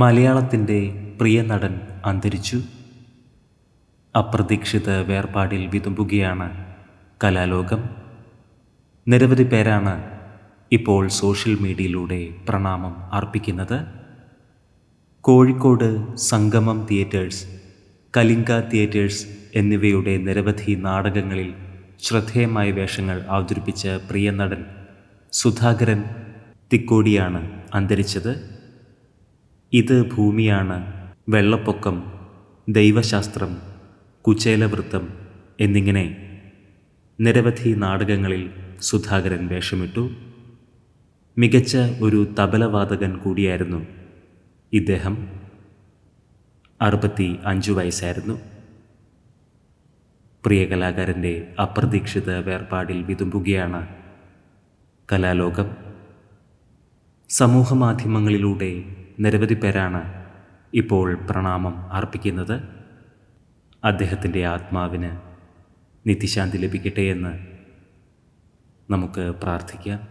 മലയാളത്തിന്റെ പ്രിയ നടൻ അന്തരിച്ചു. അപ്രതീക്ഷിത വേർപാടിൽ വിതുമ്പുകയാണ് കലാലോകം. നിരവധി പേരാണ് ഇപ്പോൾ സോഷ്യൽ മീഡിയയിലൂടെ പ്രണാമം അർപ്പിക്കുന്നത്. കോഴിക്കോട് സംഗമം തിയേറ്റേഴ്സ് കലിംഗ തിയേറ്റേഴ്സ് എന്നിവയുടെ നിരവധി നാടകങ്ങളിൽ ശ്രദ്ധേയമായ വേഷങ്ങൾ അവതരിപ്പിച്ച പ്രിയ നടൻ സുധാകരൻ തിക്കോടിയാണ് അന്തരിച്ചത്. ഇത് ഭൂമിയാണ് വെള്ളപ്പൊക്കം ദൈവശാസ്ത്രം കുചേലവൃത്തം എന്നിങ്ങനെ നിരവധി നാടകങ്ങളിൽ സുധാകരൻ വേഷമിട്ടു. മികച്ച ഒരു തബലവാദകൻ കൂടിയായിരുന്നു ഇദ്ദേഹം. അറുപത്തി അഞ്ചു വയസ്സായിരുന്നു. പ്രിയ കലാകാരന്റെ അപ്രതീക്ഷിത വേർപാടിൽ വിതുമ്പുകയാണ് കലാലോകം. സമൂഹ മാധ്യമങ്ങളിലൂടെ നിരവധി പേരാണ് ഇപ്പോൾ പ്രണാമം അർപ്പിക്കുന്നത്. അദ്ദേഹത്തിന്റെ ആത്മാവിന് നിത്യശാന്തി ലഭിക്കട്ടെ എന്ന് നമുക്ക് പ്രാർത്ഥിക്കാം.